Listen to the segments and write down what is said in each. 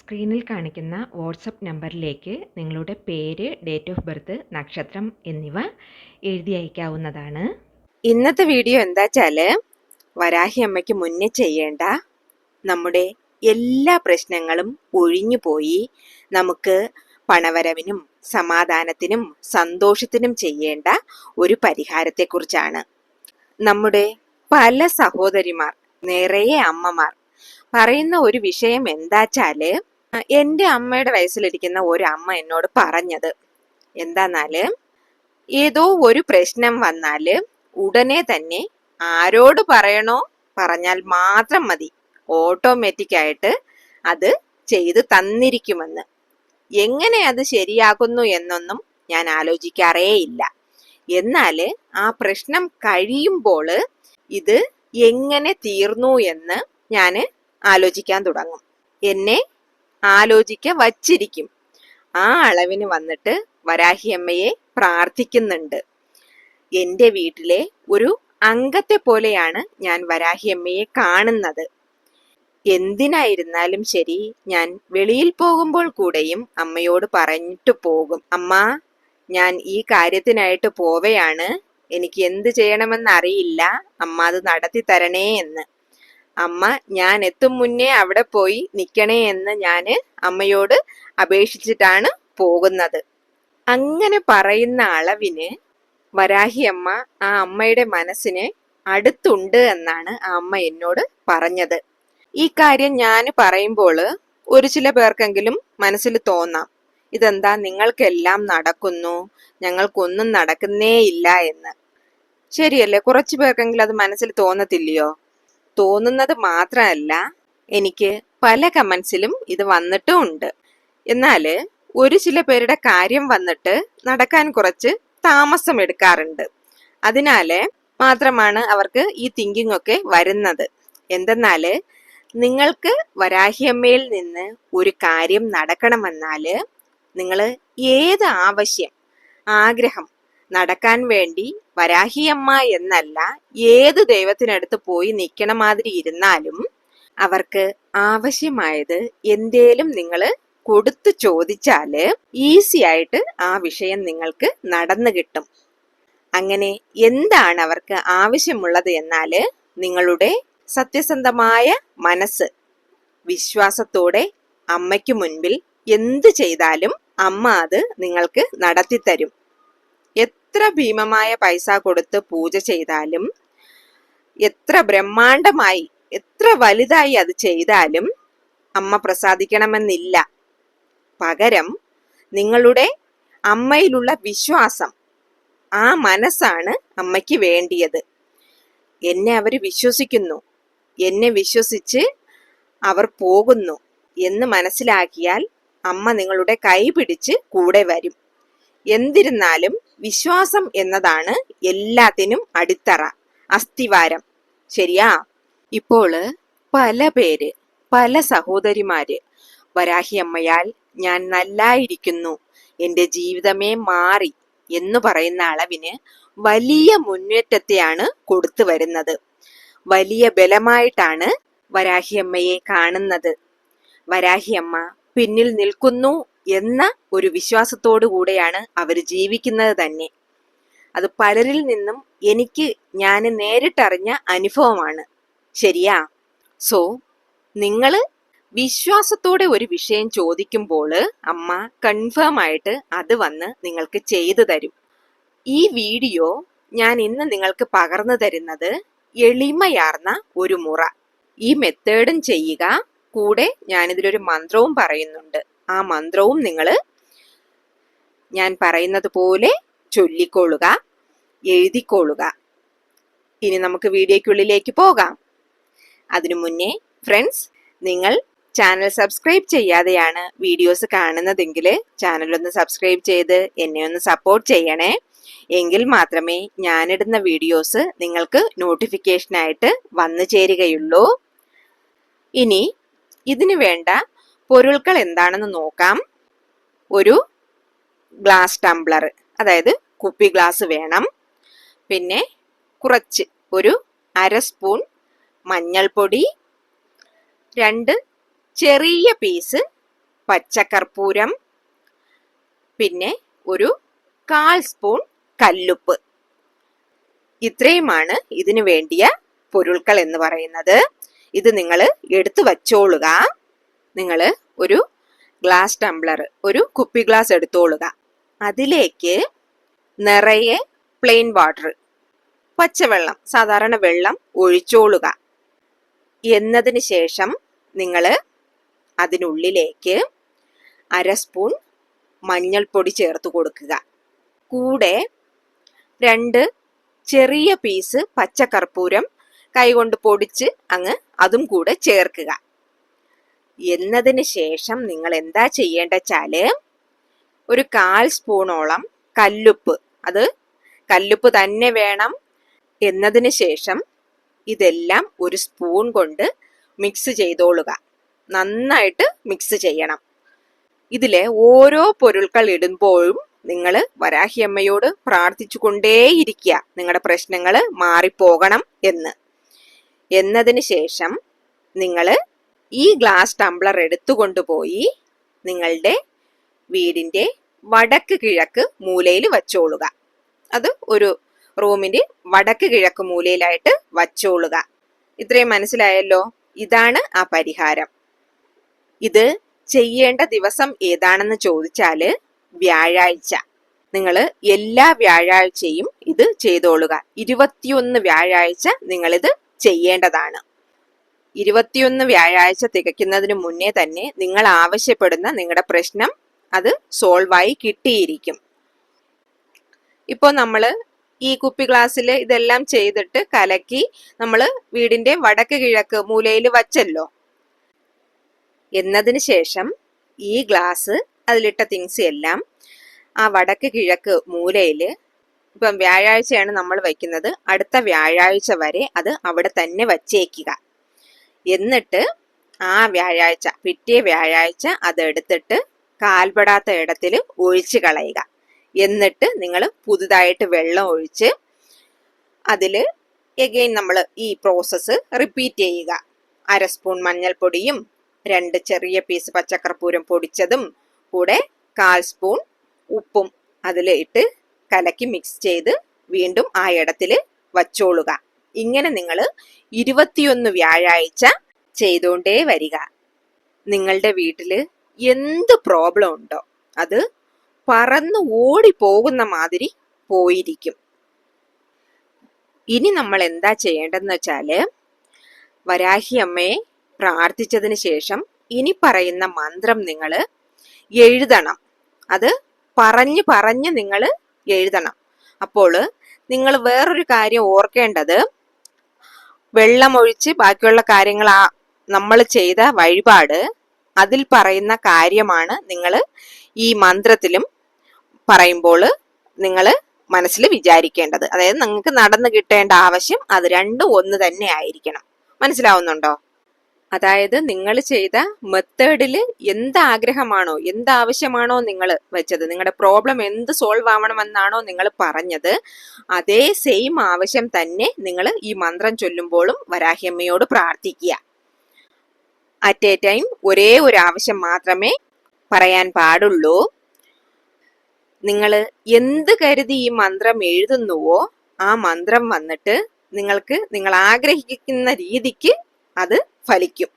സ്ക്രീനിൽ കാണിക്കുന്ന വാട്സപ്പ് നമ്പറിലേക്ക് നിങ്ങളുടെ പേര് ഡേറ്റ് ഓഫ് ബർത്ത് നക്ഷത്രം എന്നിവ എഴുതി അയക്കാവുന്നതാണ്. ഇന്നത്തെ വീഡിയോ എന്താ വെച്ചാൽ വരാഹി അമ്മയ്ക്ക് മുന്നേ ചെയ്യേണ്ട നമ്മുടെ എല്ലാ പ്രശ്നങ്ങളും ഒഴിഞ്ഞു പോയി നമുക്ക് പണവരവിനും സമാധാനത്തിനും സന്തോഷത്തിനും ചെയ്യേണ്ട ഒരു പരിഹാരത്തെക്കുറിച്ചാണ്. നമ്മുടെ പല സഹോദരിമാർ നിറയെ അമ്മമാർ പറയുന്ന ഒരു വിഷയം എന്താച്ചാൽ എന്റെ അമ്മയുടെ വയസ്സിലിരിക്കുന്ന ഒരു അമ്മ എന്നോട് പറഞ്ഞത് എന്താന്നാൽ ഏതോ ഒരു പ്രശ്നം വന്നാൽ ഉടനെ തന്നെ ആരോട് പറയണോ പറഞ്ഞാൽ മാത്രം മതി. ഓട്ടോമാറ്റിക് ആയിട്ട് അത് ചെയ്തു തന്നിരിക്കുമെന്ന്. എങ്ങനെ അത് ശരിയാകുന്നു എന്നൊന്നും ഞാൻ ആലോചിക്കാറേ ഇല്ല എന്നാൽ ആ പ്രശ്നം കഴിയുമ്പോൾ ഇത് എങ്ങനെ തീർന്നു എന്ന് ഞാൻ ആലോചിക്കാൻ തുടങ്ങും. എന്നെ ആലോചിക്ക വച്ചിരിക്കും. ആ അളവിന് വന്നിട്ട് വരാഹിയമ്മയെ പ്രാർത്ഥിക്കുന്നുണ്ട്. എന്റെ വീട്ടിലെ ഒരു അംഗത്തെ പോലെയാണ് ഞാൻ വരാഹിയമ്മയെ കാണുന്നത്. എന്തിനായിരുന്നാലും ശരി ഞാൻ വെളിയിൽ പോകുമ്പോൾ കൂടെയും അമ്മയോട് പറഞ്ഞിട്ട് പോകും. അമ്മ ഞാൻ ഈ കാര്യത്തിനായിട്ട് പോവയാണ്. എനിക്ക് എന്ത് ചെയ്യണമെന്ന് അറിയില്ല. അമ്മ അത് നടത്തി തരണേ എന്ന്. അമ്മ ഞാൻ എത്തും മുന്നേ അവിടെ പോയി നിൽക്കണേ എന്ന് ഞാൻ അമ്മയോട് അപേക്ഷിച്ചിട്ടാണ് പോകുന്നത്. അങ്ങനെ പറയുന്ന അളവിന് വരാഹി അമ്മ ആ അമ്മയുടെ മനസ്സിന് അടുത്തുണ്ട് എന്നാണ് ആ അമ്മ എന്നോട് പറഞ്ഞത്. ഈ കാര്യം ഞാൻ പറയുമ്പോൾ ഒരു ചില പേർക്കെങ്കിലും മനസ്സിൽ തോന്നാം. ഇതെന്താ നിങ്ങൾക്കെല്ലാം നടക്കുന്നു? ഞങ്ങൾക്കൊന്നും നടക്കുന്നേ ഇല്ല എന്ന്. ശരിയല്ലേ? കുറച്ചു പേർക്കെങ്കിലും അത് മനസ്സിൽ തോന്നത്തില്ലയോ? തോന്നുന്നത് മാത്രമല്ല എനിക്ക് പല കമൻസിലും ഇത് വന്നിട്ടും ഉണ്ട്. എന്നാൽ ഒരു ചില പേരുടെ കാര്യം വന്നിട്ട് നടക്കാൻ കുറച്ച് താമസം എടുക്കാറുണ്ട്. അതിനാൽ മാത്രമാണ് അവർക്ക് ഈ തിങ്കിങ് ഒക്കെ വരുന്നത്. എന്തെന്നാൽ നിങ്ങൾക്ക് വരാഹിയമ്മയിൽ നിന്ന് ഒരു കാര്യം നടക്കണമെന്നാൽ നിങ്ങൾ ഏത് ആവശ്യം ആഗ്രഹം നടക്കാൻ വേണ്ടി വരാഹിയമ്മ എന്നല്ല ഏത് ദൈവത്തിനടുത്ത് പോയി നിൽക്കണ മാതിരി ഇരുന്നാലും അവർക്ക് ആവശ്യമായത് എന്തേലും നിങ്ങൾ കൊടുത്തു ചോദിച്ചാൽ ഈസി ആയിട്ട് ആ വിഷയം നിങ്ങൾക്ക് നടന്നു കിട്ടും. അങ്ങനെ എന്താണ് അവർക്ക് ആവശ്യമുള്ളത് എന്നാൽ നിങ്ങളുടെ സത്യസന്ധമായ മനസ്സ് വിശ്വാസത്തോടെ അമ്മയ്ക്ക് മുൻപിൽ എന്ത് ചെയ്താലും അമ്മ അത് നിങ്ങൾക്ക് നടത്തിത്തരും. എത്ര ഭീമമായ പൈസ കൊടുത്ത് പൂജ ചെയ്താലും എത്ര ബ്രഹ്മാണ്ടമായി എത്ര വലുതായി അത് ചെയ്താലും അമ്മ പ്രസാദിക്കണമെന്നില്ല. പകരം നിങ്ങളുടെ അമ്മയിലുള്ള വിശ്വാസം ആ മനസ്സാണ് അമ്മയ്ക്ക് വേണ്ടിയത്. എന്നെ അവർ വിശ്വസിക്കുന്നു. എന്നെ വിശ്വസിച്ച് അവർ പോകുന്നു എന്ന് മനസ്സിലാക്കിയാൽ അമ്മ നിങ്ങളുടെ കൈ പിടിച്ച് കൂടെ വരും. എന്തിരുന്നാലും വിശ്വാസം എന്നതാണ് എല്ലാത്തിനും അടിത്തറ അസ്ഥിവാരം. ശരിയാ? ഇപ്പോൾ പല പേര് പല സഹോദരിമാര് വരാഹിയമ്മയാൽ ഞാൻ നല്ലായിരിക്കുന്നു എന്റെ ജീവിതമേ മാറി എന്ന് പറയുന്ന അളവിന് വലിയ മുന്നേറ്റത്തെയാണ് കൊടുത്തു വരുന്നത്. വലിയ ബലമായിട്ടാണ് വരാഹിയമ്മയെ കാണുന്നത്. വരാഹിയമ്മ പിന്നിൽ നിൽക്കുന്നു എന്ന ഒരു വിശ്വാസത്തോടു കൂടെയാണ് അവർ ജീവിക്കുന്നത് തന്നെ. അത് പലരിൽ നിന്നും എനിക്ക് ഞാൻ നേരിട്ടറിഞ്ഞ അനുഭവമാണ്. ശരിയാ? സോ നിങ്ങൾ വിശ്വാസത്തോടെ ഒരു വിഷയം ചോദിക്കുമ്പോൾ അമ്മ കൺഫേം ആയിട്ട് അത് വന്ന് നിങ്ങൾക്ക് ചെയ്തു തരും. ഈ വീഡിയോ ഞാൻ ഇന്ന് നിങ്ങൾക്ക് പകർന്നു തരുന്നത് എളിമയാർന്ന ഒരു മുറ. ഈ മെത്തേഡും ചെയ്യുക. കൂടെ ഞാനിതിലൊരു മന്ത്രവും പറയുന്നുണ്ട്. ആ മന്ത്രവും നിങ്ങൾ ഞാൻ പറയുന്നത് പോലെ ചൊല്ലിക്കൊള്ളുക എഴുതിക്കൊള്ളുക. ഇനി നമുക്ക് വീഡിയോയ്ക്കുള്ളിലേക്ക് പോകാം. അതിനു മുന്നേ ഫ്രണ്ട്സ് നിങ്ങൾ ചാനൽ സബ്സ്ക്രൈബ് ചെയ്യാതെയാണ് വീഡിയോസ് കാണുന്നതെങ്കിൽ ചാനൽ ഒന്ന് സബ്സ്ക്രൈബ് ചെയ്ത് എന്നെ ഒന്ന് സപ്പോർട്ട് ചെയ്യണേ. എങ്കിൽ മാത്രമേ ഞാനിടുന്ന വീഡിയോസ് നിങ്ങൾക്ക് നോട്ടിഫിക്കേഷനായിട്ട് വന്നു ചേരുകയുള്ളൂ. ഇനി ഇതിനു വേണ്ട പൊരുൾകൾ എന്താണെന്ന് നോക്കാം. ഒരു ഗ്ലാസ് ടംബ്ലർ അതായത് കുപ്പി ഗ്ലാസ് വേണം. പിന്നെ കുറച്ച് ഒരു അര സ്പൂൺ മഞ്ഞൾപ്പൊടി രണ്ട് ചെറിയ പീസ് പച്ചക്കർപ്പൂരം പിന്നെ ഒരു കാൽ സ്പൂൺ കല്ലുപ്പ്. ഇത്രയുമാണ് ഇതിനു വേണ്ടിയ പൊരുൾകൾ എന്ന് പറയുന്നത്. ഇത് നിങ്ങൾ എടുത്തു വച്ചോളുക. നിങ്ങൾ ഒരു ഗ്ലാസ് ടംബ്ലർ ഒരു കുപ്പി ഗ്ലാസ് എടുത്തോളുക. അതിലേക്ക് നിറയെ പ്ലെയിൻ വാട്ടർ പച്ചവെള്ളം സാധാരണ വെള്ളം ഒഴിച്ചോളുക. എന്നതിന് ശേഷം നിങ്ങൾ അതിനുള്ളിലേക്ക് അര സ്പൂൺ മഞ്ഞൾപ്പൊടി ചേർത്ത് കൊടുക്കുക. കൂടെ രണ്ട് ചെറിയ പീസ് പച്ചക്കർപ്പൂരം കൈകൊണ്ട് പൊടിച്ച് അങ്ങ് അതും കൂടെ ചേർക്കുക. എന്നതിന് ശേഷം നിങ്ങൾ എന്താ ചെയ്യേണ്ട വെച്ചാൽ ഒരു കാൽ സ്പൂണോളം കല്ലുപ്പ്. അത് കല്ലുപ്പ് തന്നെ വേണം. എന്നതിന് ശേഷം ഇതെല്ലാം ഒരു സ്പൂൺ കൊണ്ട് മിക്സ് ചെയ്തോളുക. നന്നായിട്ട് മിക്സ് ചെയ്യണം. ഇതിലെ ഓരോ പൊരുൾകൾ ഇടുമ്പോഴും നിങ്ങൾ വരാഹിയമ്മയോട് പ്രാർത്ഥിച്ചു കൊണ്ടേയിരിക്കുക നിങ്ങളുടെ പ്രശ്നങ്ങൾ മാറിപ്പോകണം എന്ന്. എന്നതിന് ശേഷം നിങ്ങൾ ഈ ഗ്ലാസ് ടംബ്ലർ എടുത്തുകൊണ്ടുപോയി നിങ്ങളുടെ വീടിന്റെ വടക്ക് കിഴക്ക് മൂലയിൽ വച്ചോളുക. അത് ഒരു റൂമിന്റെ വടക്ക് കിഴക്ക് മൂലയിലായിട്ട് വച്ചോളുക. ഇത്രയും മനസ്സിലായല്ലോ? ഇതാണ് ആ പരിഹാരം. ഇത് ചെയ്യേണ്ട ദിവസം ഏതാണെന്ന് ചോദിച്ചാൽ വ്യാഴാഴ്ച. നിങ്ങൾ എല്ലാ വ്യാഴാഴ്ചയും ഇത് ചെയ്തോളുക. ഇരുപത്തിയൊന്ന് വ്യാഴാഴ്ച നിങ്ങളിത് ചെയ്യേണ്ടതാണ്. ഇരുപത്തിയൊന്ന് വ്യാഴാഴ്ച തികയ്ക്കുന്നതിന് മുന്നേ തന്നെ നിങ്ങൾ ആവശ്യപ്പെടുന്ന നിങ്ങളുടെ പ്രശ്നം അത് സോൾവായി കിട്ടിയിരിക്കും. ഇപ്പോൾ നമ്മൾ ഈ കുപ്പി ഗ്ലാസ്സിൽ ഇതെല്ലാം ചെയ്തിട്ട് കലക്കി നമ്മൾ വീടിന്റെ വടക്ക് കിഴക്ക് മൂലയിൽ വച്ചല്ലോ. എന്നതിന് ശേഷം ഈ ഗ്ലാസ് അതിലിട്ട തിങ്സ് എല്ലാം ആ വടക്ക് കിഴക്ക് മൂലയിൽ ഇപ്പം വ്യാഴാഴ്ചയാണ് നമ്മൾ വയ്ക്കുന്നത്. അടുത്ത വ്യാഴാഴ്ച വരെ അത് അവിടെ തന്നെ വച്ചേക്കുക. എന്നിട്ട് ആ വ്യാഴാഴ്ച പിറ്റേ വ്യാഴാഴ്ച അത് എടുത്തിട്ട് കാൽപ്പെടാത്ത ഇടത്തിൽ ഒഴിച്ചു കളയുക. എന്നിട്ട് നിങ്ങൾ പുതുതായിട്ട് വെള്ളം ഒഴിച്ച് അതിൽ എഗെയിൻ നമ്മൾ ഈ പ്രോസസ്സ് റിപ്പീറ്റ് ചെയ്യുക. അര സ്പൂൺ മഞ്ഞൾപ്പൊടിയും രണ്ട് ചെറിയ പീസ് പച്ചക്കർപ്പൂരം പൊടിച്ചതും കൂടെ കാൽ സ്പൂൺ ഉപ്പും അതിൽ ഇട്ട് കലക്കി മിക്സ് ചെയ്ത് വീണ്ടും ആ ഇടത്തിൽ വച്ചോളുക. ഇങ്ങനെ നിങ്ങൾ ഇരുപത്തിയൊന്ന് വ്യാഴാഴ്ച ചെയ്തുകൊണ്ടേ വരിക. നിങ്ങളുടെ വീട്ടിൽ എന്ത് പ്രോബ്ലം ഉണ്ടോ അത് പറന്ന് ഓടി പോകുന്ന മാതിരി പോയിരിക്കും. ഇനി നമ്മൾ എന്താ ചെയ്യേണ്ടതെന്ന് വെച്ചാൽ വരാഹി അമ്മയെ പ്രാർത്ഥിച്ചതിന് ശേഷം ഇനി പറയുന്ന മന്ത്രം നിങ്ങൾ എഴുതണം. അത് പറഞ്ഞു പറഞ്ഞ് നിങ്ങൾ എഴുതണം. അപ്പോൾ നിങ്ങൾ വേറൊരു കാര്യം ഓർക്കേണ്ടത് വെള്ളമൊഴിച്ച് ബാക്കിയുള്ള കാര്യങ്ങൾ ആ നമ്മൾ ചെയ്ത വഴിപാട്. അതിൽ പറയുന്ന കാര്യമാണ് നിങ്ങൾ ഈ മന്ത്രത്തിലും പറയുമ്പോൾ നിങ്ങൾ മനസ്സിൽ വിചാരിക്കേണ്ടത്. അതായത് നിങ്ങൾക്ക് നടന്നു കിട്ടേണ്ട ആവശ്യം അത് രണ്ടും ഒന്ന് തന്നെ ആയിരിക്കണം. മനസ്സിലാവുന്നുണ്ടോ? അതായത് നിങ്ങൾ ചെയ്ത മെത്തേഡിൽ എന്ത് ആഗ്രഹമാണോ എന്ത് ആവശ്യമാണോ നിങ്ങൾ വെച്ചത് നിങ്ങളുടെ പ്രോബ്ലം എന്ത് സോൾവ് ആവണമെന്നാണോ നിങ്ങൾ പറഞ്ഞത് അതേ സെയിം ആവശ്യം തന്നെ നിങ്ങൾ ഈ മന്ത്രം ചൊല്ലുമ്പോഴും വരാഹിയമ്മയോട് പ്രാർത്ഥിക്കുക. അറ്റ് എ ടൈം ഒരേ ഒരു ആവശ്യം മാത്രമേ പറയാൻ പാടുള്ളൂ. നിങ്ങൾ എന്ത് കരുതി ഈ മന്ത്രം എഴുതുന്നുവോ ആ മന്ത്രം വന്നിട്ട് നിങ്ങൾക്ക് നിങ്ങൾ ആഗ്രഹിക്കുന്ന രീതിക്ക് അത് ഫലിക്കും.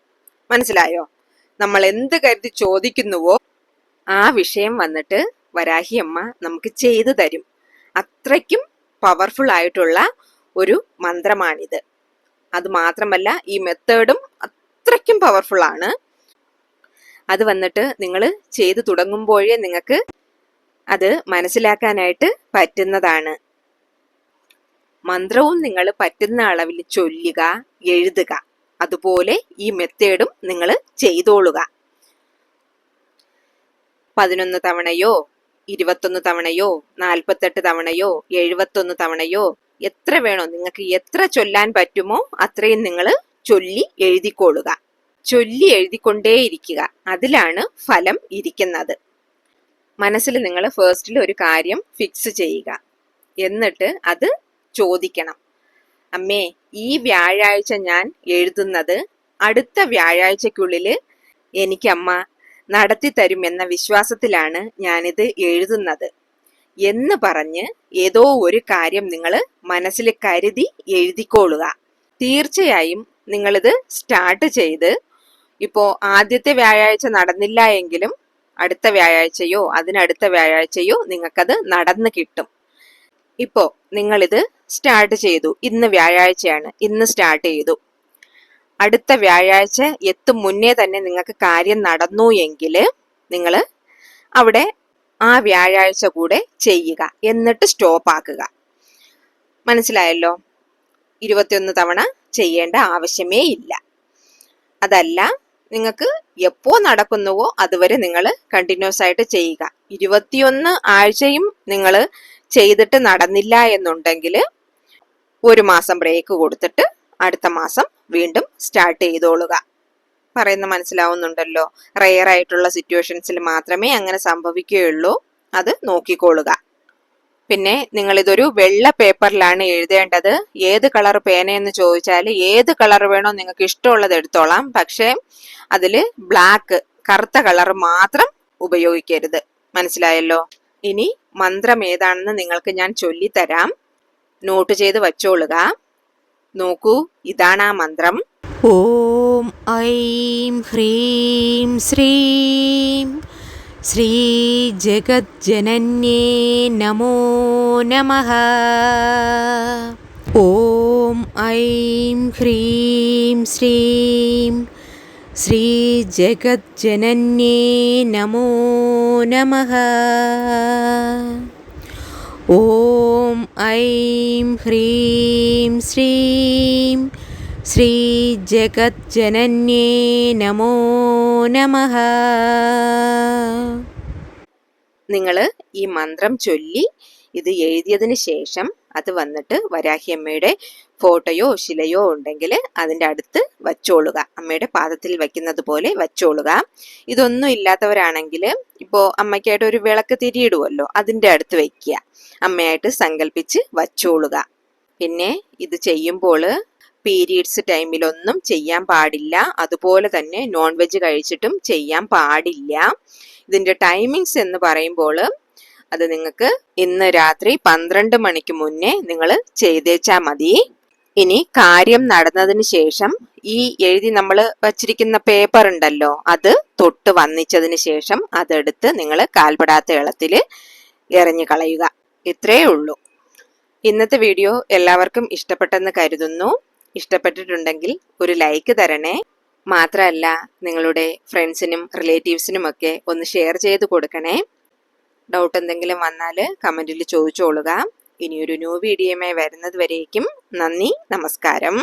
മനസ്സിലായോ? നമ്മൾ എന്ത് കരുതി ചോദിക്കുന്നുവോ ആ വിഷയം വന്നിട്ട് വരാഹി അമ്മ നമുക്ക് ചെയ്തു തരും. അത്രയ്ക്കും പവർഫുൾ ആയിട്ടുള്ള ഒരു മന്ത്രമാണിത്. അത് മാത്രമല്ല ഈ മെത്തേഡും അത്രയ്ക്കും പവർഫുൾ ആണ്. അത് വന്നിട്ട് നിങ്ങൾ ചെയ്തു തുടങ്ങുമ്പോഴേ നിങ്ങൾക്ക് അത് മനസ്സിലാക്കാനായിട്ട് പറ്റുന്നതാണ്. മന്ത്രവും നിങ്ങൾ പറ്റുന്ന അളവിൽ ചൊല്ലുക എഴുതുക. അതുപോലെ ഈ മെത്തേഡും നിങ്ങൾ ചെയ്തോളുക. പതിനൊന്ന് തവണയോ ഇരുപത്തൊന്ന് തവണയോ നാൽപ്പത്തെട്ട് തവണയോ എഴുപത്തൊന്ന് തവണയോ എത്ര വേണോ നിങ്ങൾക്ക് എത്ര ചൊല്ലാൻ പറ്റുമോ അത്രയും നിങ്ങൾ ചൊല്ലി എഴുതിക്കൊള്ളുക. ചൊല്ലി എഴുതിക്കൊണ്ടേയിരിക്കുക. അതിലാണ് ഫലം ഇരിക്കുന്നത്. മനസ്സിൽ നിങ്ങൾ ഫേസ്റ്റിൽ ഒരു കാര്യം ഫിക്സ് ചെയ്യുക. എന്നിട്ട് അത് ചോദിക്കണം. അമ്മേ ഈ വ്യാഴാഴ്ച ഞാൻ എഴുതുന്നത് അടുത്ത വ്യാഴാഴ്ചക്കുള്ളിൽ എനിക്കമ്മ നടത്തി എന്ന വിശ്വാസത്തിലാണ് ഞാനിത് എഴുതുന്നത്. എന്ന് പറഞ്ഞ് ഏതോ ഒരു കാര്യം നിങ്ങൾ മനസ്സിൽ കരുതി എഴുതിക്കൊള്ളുക തീർച്ചയായും നിങ്ങളിത് സ്റ്റാർട്ട് ചെയ്ത് ഇപ്പോ ആദ്യത്തെ വ്യാഴാഴ്ച നടന്നില്ല എങ്കിലും അടുത്ത വ്യാഴാഴ്ചയോ അതിനടുത്ത വ്യാഴാഴ്ചയോ നിങ്ങൾക്കത് നടന്നു കിട്ടും. ഇപ്പോ നിങ്ങളിത് സ്റ്റാർട്ട് ചെയ്തു. ഇന്ന് വ്യാഴാഴ്ചയാണ്. ഇന്ന് സ്റ്റാർട്ട് ചെയ്തു. അടുത്ത വ്യാഴാഴ്ച എത്തും മുന്നേ തന്നെ നിങ്ങൾക്ക് കാര്യം നടന്നു എങ്കിൽ നിങ്ങൾ അവിടെ ആ വ്യാഴാഴ്ച കൂടെ ചെയ്യുക. എന്നിട്ട് സ്റ്റോപ്പ് ആക്കുക. മനസ്സിലായല്ലോ? ഇരുപത്തിയൊന്ന് തവണ ചെയ്യേണ്ട ആവശ്യമേ ഇല്ല. അതല്ല നിങ്ങൾക്ക് എപ്പോ നടക്കുന്നുവോ അതുവരെ നിങ്ങൾ കണ്ടിന്യൂസ് ആയിട്ട് ചെയ്യുക. ഇരുപത്തിയൊന്ന് ആഴ്ചയും നിങ്ങൾ ചെയ്തിട്ട് നടന്നില്ല എന്നുണ്ടെങ്കിൽ ഒരു മാസം ബ്രേക്ക് കൊടുത്തിട്ട് അടുത്ത മാസം വീണ്ടും സ്റ്റാർട്ട് ചെയ്തോളുക. പറയുന്ന മനസ്സിലാവുന്നുണ്ടല്ലോ? റെയർ ആയിട്ടുള്ള സിറ്റുവേഷൻസിൽ മാത്രമേ അങ്ങനെ സംഭവിക്കുകയുള്ളൂ. അത് നോക്കിക്കോളുക. പിന്നെ നിങ്ങൾ ഇതൊരു വെള്ള പേപ്പറിലാണ് എഴുതേണ്ടത്. ഏത് കളർ പേനയെന്ന് ചോദിച്ചാൽ ഏത് കളർ വേണോ നിങ്ങൾക്ക് ഇഷ്ടമുള്ളത് എടുത്തോളാം. പക്ഷേ അതിൽ ബ്ലാക്ക് കറുത്ത കളർ മാത്രം ഉപയോഗിക്കരുത്. മനസ്സിലായല്ലോ? ഇനി മന്ത്രം ഏതാണെന്ന് നിങ്ങൾക്ക് ഞാൻ ചൊല്ലിത്തരാം. നോട്ട് ചെയ്ത് വച്ചോളുക. നോക്കൂ ഇതാണ് ആ മന്ത്രം. ഓം ഐം ഹ്രീം ശ്രീം ശ്രീ ജഗജ്ജനന്യേ നമോ നമ. ഓം ഐം ഹ്രീം ശ്രീം श्रीजगज्जनन्ये नमो नमः ॐ ऐं ह्रीं श्रीं ശ്രീജഗജ്ജനന്യേ നമോ നമഃ നിങ്ങൾ ഈ മന്ത്രം ചൊല്ലി ഇത് എഴുതിയതിന് ശേഷം അത് വന്നിട്ട് വരാഹിയമ്മയുടെ ഫോട്ടോയോ ശിലയോ ഉണ്ടെങ്കിൽ അതിന്റെ അടുത്ത് വച്ചോളുക. അമ്മയുടെ പാദത്തിൽ വയ്ക്കുന്നത് പോലെ വച്ചോളുക. ഇതൊന്നും ഇല്ലാത്തവരാണെങ്കിൽ ഇപ്പോൾ അമ്മയ്ക്കായിട്ട് ഒരു വിളക്ക് തിരിയിടുമല്ലോ അതിന്റെ അടുത്ത് വയ്ക്കുക. അമ്മയായിട്ട് സങ്കല്പിച്ച് വച്ചോളുക. പിന്നെ ഇത് ചെയ്യുമ്പോൾ പീരീഡ്സ് ടൈമിലൊന്നും ചെയ്യാൻ പാടില്ല. അതുപോലെ തന്നെ നോൺ വെജ് കഴിച്ചിട്ടും ചെയ്യാൻ പാടില്ല. ഇതിന്റെ ടൈമിങ്സ് എന്ന് പറയുമ്പോൾ അത് നിങ്ങൾക്ക് ഇന്ന് രാത്രി പന്ത്രണ്ട് മണിക്ക് മുന്നേ നിങ്ങൾ ചെയ്തേച്ചാൽ മതി. ഇനി കാര്യം നടന്നതിന് ശേഷം ഈ എഴുതി നമ്മൾ വച്ചിരിക്കുന്ന പേപ്പർ ഉണ്ടല്ലോ അത് തൊട്ട് വന്നിച്ചതിന് ശേഷം അതെടുത്ത് നിങ്ങൾ കാൽപ്പെടാത്ത ഇളത്തിൽ എറിഞ്ഞു കളയുക. ഇത്രയേ ഉള്ളൂ. ഇന്നത്തെ വീഡിയോ എല്ലാവർക്കും ഇഷ്ടപ്പെട്ടെന്ന് കരുതുന്നു. ഇഷ്ടപ്പെട്ടിട്ടുണ്ടെങ്കിൽ ഒരു ലൈക്ക് തരണേ. മാത്രമല്ല നിങ്ങളുടെ ഫ്രണ്ട്സിനും റിലേറ്റീവ്സിനുമൊക്കെ ഒന്ന് ഷെയർ ചെയ്ത് കൊടുക്കണേ. ഡൗട്ട് എന്തെങ്കിലും വന്നാൽ കമന്റിൽ ചോദിച്ചോളുക. ഇനിയൊരു ന്യൂ വീഡിയോയുമായി വരുന്നത് വരേക്കും. നന്ദി നമസ്കാരം.